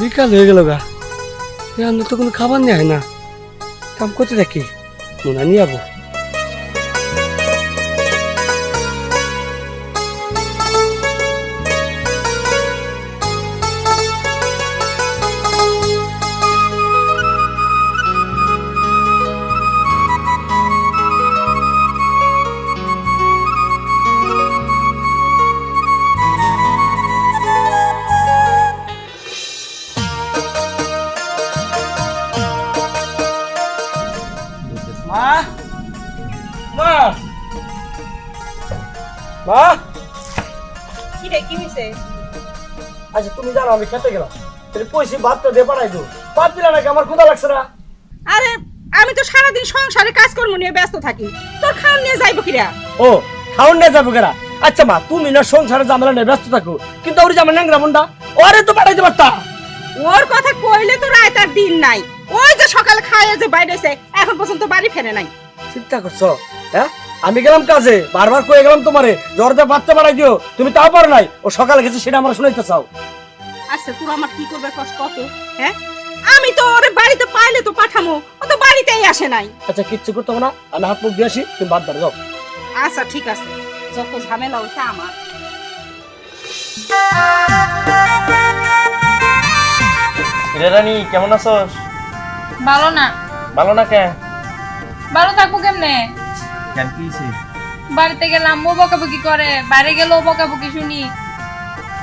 বিকাল হয়ে গেল গা। রান্না তো কোনো খাবার নেই না। কাম করতে থাকি মনে নিয়ে যাব মা? কি রে কি আচ্ছা তুমি জানো আমি খেতে গেলাম। তাহলে পয়সা ভাত দিয়ে পাঠাই দো। ভাত দিলে নাকি আমার ক্ষুদা লাগছে না? আরে আমি তো সারাদিন সংসারে কাজকর্ম নিয়ে ব্যস্ত থাকি। তোর খাওন নিয়ে যাইবো কিরা ও খাওন নিয়ে যাব কেনা আচ্ছা মা তুমি না সংসারে জামেলা নিয়ে ব্যস্ত থাকো কিন্তু ওর জামেলা ন্যাংরা মুন্ডা ওরে তো পাঠাইতে পারতাম ওর কথা কইলে তো রায় তার দিন নাই। ওই যে সকালে খাইয়ে যে বাইরেছে এখন পর্যন্ত বাড়ি ফেরে নাই। চিন্তা করছ হ্যাঁ? আমি গেলাম কাজে বারবার কয়ে গেলাম তোমারে জ্বরতে ভাতটা বাড়াই দিও তুমি তাও পারো নাই। ও সকালে গেছে সেটা আমরা শুনাইতে চাও। আচ্ছা তোর আমার কি করবে কষ্ট কত? হ্যাঁ? আমি তো ওরে বাড়িতে পাইলে তো পাঠামো ও তো বাড়িতেই আসে নাই। আচ্ছা কিচ্ছু করতে হবে না আমি হাত মুখ দিয়ে আসি তুমি ভাত ধরে যাও। আচ্ছা ঠিক আছে। যত ঝামেলা হচ্ছে আমার। রে রানী কেমন আছো ভালো না। ভালো না কে? ভালো থাকব কেমনে? কেন কি হইছে? বাড়িতে গেলাম ও বকাবকি করে বাইরে গেলেও বকাবকি শুনি।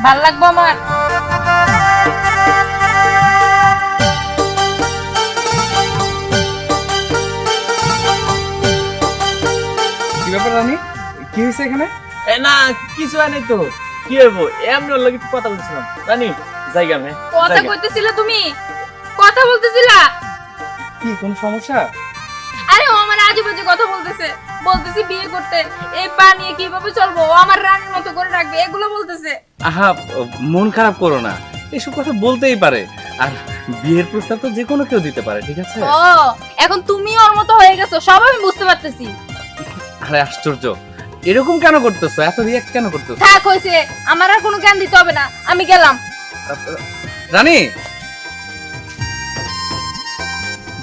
ভালো লাগবো আমার? কি ব্যাপার রানী? কি হয়েছে এখানে? এ না কিছু হয় নাই তো। কি হইব? এমনি ওর লগে কথা বলছিলাম। রানী জায়গা মে কথা কইতেছিলে তুমি? কথা বলতেছিলা? কি কোন সমস্যা? আজে বাজে কথা বলতেছে। বলতেছে বিয়ে করতে। এই পা নিয়ে কীভাবে চলবো? ও আমার রানীর মতো করে রাখবে। এগুলো বলতেছে। আহা মন খারাপ করো না। এসব কথা বলতেই পারে। আর বিয়ের প্রস্তাব তো যে কোনো কেউ দিতে পারে ঠিক আছে? ও এখন তুমি ওর মতো হয়ে গেছো। সব আমি বুঝতে পারতেছি। আরে আশ্চর্য। এরকম কেন করতেছো? এত রিয়াক্ট কেন করতেছো? থাক হইছে আমার আর কোনো জ্ঞান দিতে হবে না। আমি গেলাম। রানী!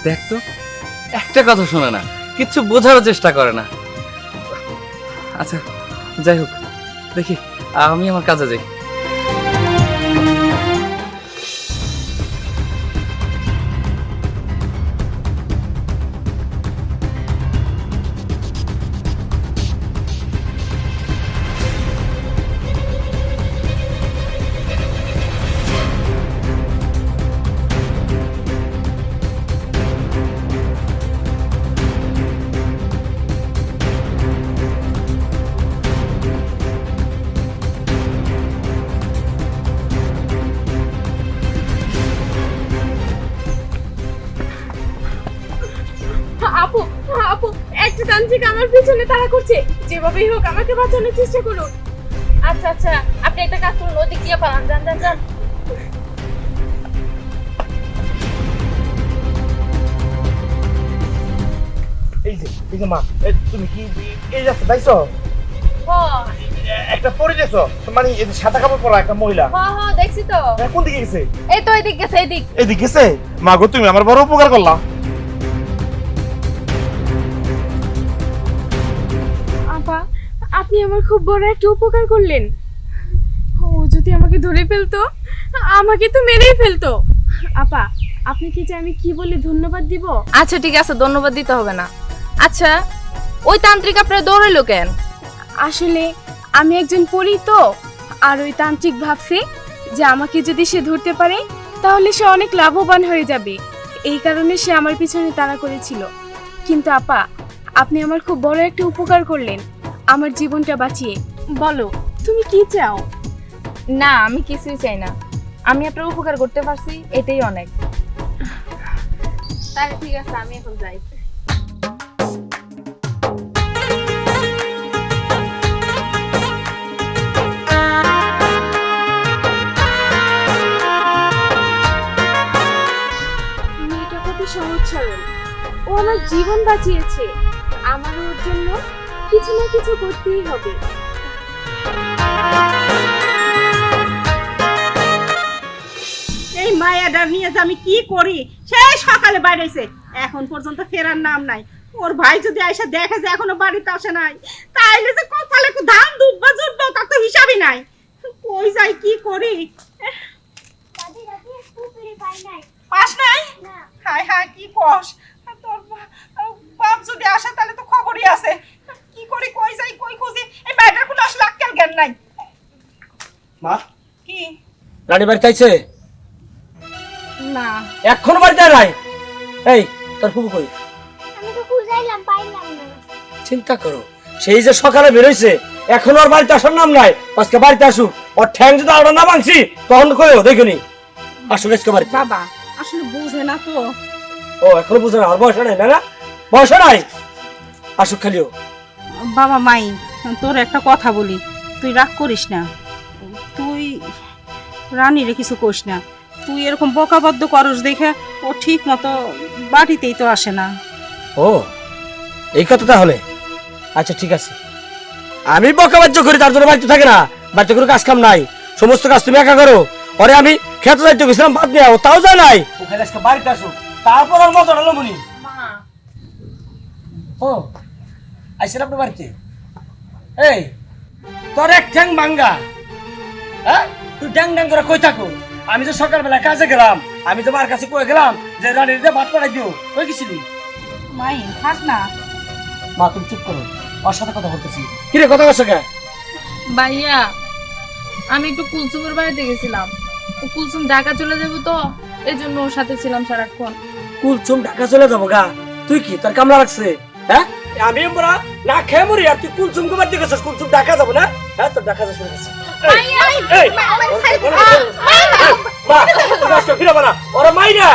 দেখ তো একটা কথা শোনা না। কিচ্ছু বোঝার চেষ্টা করে না। আচ্ছা যাই হোক দেখি আমি আমার কাজে যাই। আমার পিছনে তাড়া করছে। যেভাবেই হোক আমাকে বাঁচানোর চেষ্টা করুন। আচ্ছা আচ্ছা আপনি একটা কাজ করুন ওদিক দিয়ে পালান যান যান যান। এই যে এই যে মা তুমি কি এই যাচ্ছে হ। একটা পরে মানে এই সাদা কাপড় পরা একটা মহিলা। হ হ দেখছি তো। কোন দিকে গেছে? এই তো এদিক গেছে এদিক। এদিকে গেছে? মা গো তুমি আমার বড় উপকার করলা। আপনি আমার খুব বড় একটা উপকার করলেন। ও যদি আমাকে ধরে ফেলতো আমাকে তো মেরেই ফেলতো। আপা আপনি কি যে আমি কি বলে ধন্যবাদ দিব? আচ্ছা ঠিক আছে ধন্যবাদ দিতে হবে না। আচ্ছা ওই তান্ত্রিক আপনার দৌড়াইলো কেন? আসলে আমি একজন পড়ি তো আর ওই তান্ত্রিক ভাবছে যে আমাকে যদি সে ধরতে পারে তাহলে সে অনেক লাভবান হয়ে যাবে। এই কারণে সে আমার পিছনে তাড়া করেছিল। কিন্তু আপা আপনি আমার খুব বড় একটা উপকার করলেন। আমার জীবনটা বাঁচিয়ে। বলো তুমি কি চাও? না আমি কিছুই চাই না। আমি আপনার উপকার করতে পারছি এটাই অনেক। তাহলে ঠিক আছে আমি এখন যাই। মেয়েটা কত সহজ সরল। ও আমার জীবন বাঁচিয়েছে। আমার ওর জন্য কিছু না কিছু করতেই হবে। মায়াডার নিয়ে যে আমি কি করি? সকালে বাইরেছে। এখন পর্যন্ত ফেরার নাম নাই। ওর ভাই যদি আইসা দেখে যে এখনও বাড়িতে আসে নাই, তাইলে যে কপালে ধান জুটবো তার তো হিসাবই নাই। কই যাই, কি করি? পাস নাই? হায় হায়, কি কস? তোর বাপ যদি আসে, তাহলে তো খবরই আছে। করি কই যাই কই খুঁজি? এই ব্যাটার কোনো আসলে আক্কেল জ্ঞান নাই। মা? কি? রানী বাড়িতে আইছে? না। এখনও বাড়িতে নাই? এই তোর ফুবু কই? আমি তো খুঁজাইলাম পাইলাম না। চিন্তা করো সেই যে সকালে বেরোইছে এখনও আর বাড়িতে আসার নাম নাই। আজকে বাড়িতে আসুক ওর ঠ্যাং যদি আমরা না ভাঙছি তখন কইও দেখিনি। আসুক আজকে বাড়িতে। বাবা আসলে বুঝে না তো। ও এখনও বুঝে না আর বয়স নাই না না? বয়স নাই? আসুক খালিও বাবা মাই তোর একটা কথা বলি। তুই রাগ করিস না। তুই রানীরে কিছু করিস না। তুই এরকম বকাবদ্ধ করস দেখে ও ঠিক মতো বাড়িতেই তো আসে না। ও এই কথা তাহলে? আচ্ছা ঠিক আছে। আমি বকাবাজ্য করি তার জন্য বাড়িতে থাকে না। বাড়িতে কোনো কাজ কাম নাই। সমস্ত কাজ তুমি একা করো। পরে আমি খেতে যাইতে গেছিলাম বাদ দেয়া ও তাও যায় নাই। ওখানে আজকে বাড়িতে আসো তারপর আর মজা হলো মনি ও। আইসেন আপনার বাড়িতে? এই তোর এক ঠ্যাং ভাঙ্গা। হ্যাঁ? তুই ড্যাং ড্যাং করে কই থাকো? আমি যে সকালবেলা কাজে গেলাম আমি তো মার কাছে কয়ে গেলাম যে রানীর দিয়ে ভাত পাঠাই দিও কই গেছিলি? মাই থাক না। মা তুমি চুপ করো ওর সাথে কথা বলতেছি। কিরে কথা বলছো কে ভাইয়া আমি একটু কুলসুমের বাড়িতে গেছিলাম। ও কুলসুম ঢাকা চলে যাব তো এই জন্য ওর সাথে ছিলাম সারাক্ষণ। কুলচুম ঢাকা চলে যাব গা? তুই কি তোর কামলা লাগছে? হ্যাঁ? আমি আমরা না খেয়ে মরি আর তুই কুলচুম কে বাড়তে গেছিস? কুলচুম ঢাকা যাব না? হ্যাঁ তোর ঢাকা যাচ্ছে এই, মা তুমি আজকে ফিরে না ওরা মাই না।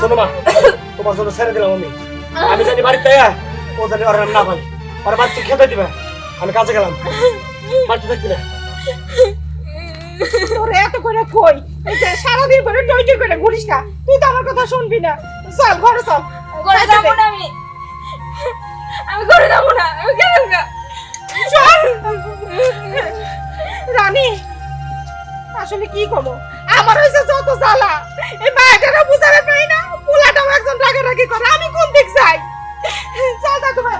শোনো মা তোমার জন্য ছেড়ে দিলাম আমি। আমি জানি বাড়িতে ও জানি ওর না পাই ওর বাড়িতে খেতে দিবে। আমি কাজে গেলাম। বাড়িতে থাকবি না। তোর এত করে কই? সারাদিন করে টই টই করে ঘুরিস না তুই তো আমার কথা শুনবি না। চল ঘরে চল। করে যাব না আমি। আমি করে যাব না আমি গেলাম চল। রানী আসলে কি করব? আমার হয়েছে যত জ্বালা এই মায়াটারা বুঝাবে পাই না পোলাটাও একজন রাগারাগি করে আমি কোন দিক যাই? চল দাদু ভাই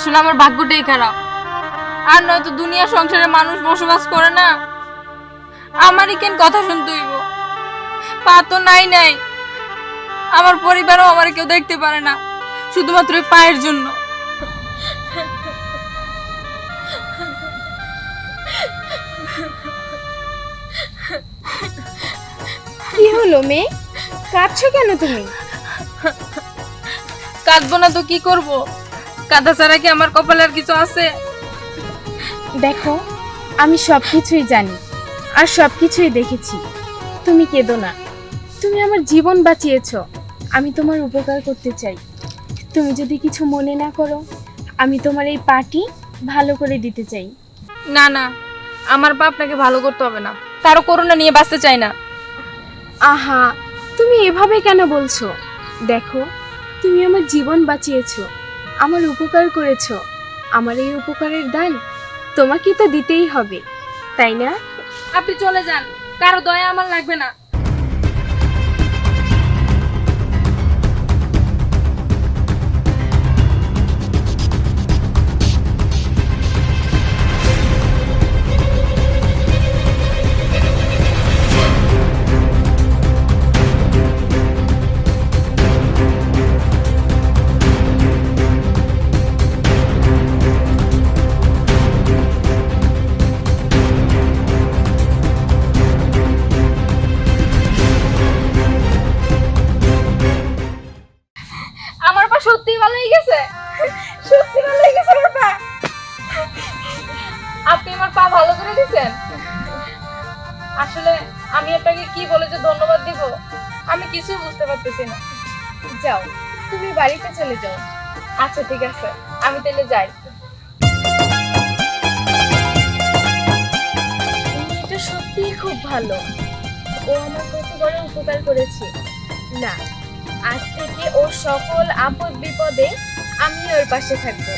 আসলে আমার ভাগ্যটাই খারাপ। আর নয়তো দুনিয়া সংসারে মানুষ বসবাস করে না? আমারই কেন কথা শুনতে হইব? পা তো নাই নাই। আমার পরিবারও আমার কেউ দেখতে পারে না শুধুমাত্র পায়ের জন্য। কি হলো মেয়ে? কাঁদছো কেন তুমি? কাঁদবো না তো কি করব? কাঁদা ছাড়া কি আমার কপালে আর কিছু আছে? দেখো আমি সব কিছুই জানি আর সব কিছুই দেখেছি। তুমি কেঁদো না। তুমি আমার জীবন বাঁচিয়েছ। আমি তোমার উপকার করতে চাই। তুমি যদি কিছু মনে না করো আমি তোমার এই পাটি ভালো করে দিতে চাই। না না আমার বাপ আপনাকে ভালো করতে হবে না। কারও করোনা নিয়ে বাঁচতে চাই না। আহা তুমি এভাবে কেন বলছো? দেখো তুমি আমার জীবন বাঁচিয়েছো। আমার উপকার করেছ। আমার এই উপকারের দান তোমাকে তো দিতেই হবে, তাই না? আপনি চলে যান। কারও দয়া আমার লাগবে না। সত্যি ভালো হয়ে গেছে? সত্যি ভালো হয়ে গেছে আমার পা আপনি আমার পা ভালো করে দিয়েছেন আসলে আমি আপনাকে কি বলে যে ধন্যবাদ দিব, আমি কিছুই বুঝতে পারতেছি না। যাও, তুমি বাড়িতে চলে যাও। আচ্ছা ঠিক আছে, আমি তাহলে যাই। সত্যিই খুব ভালো। ও আমার কত বড় উপকার করেছে। না আজ থেকে ওর সকল আপদ বিপদে আমি ওর পাশে থাকব।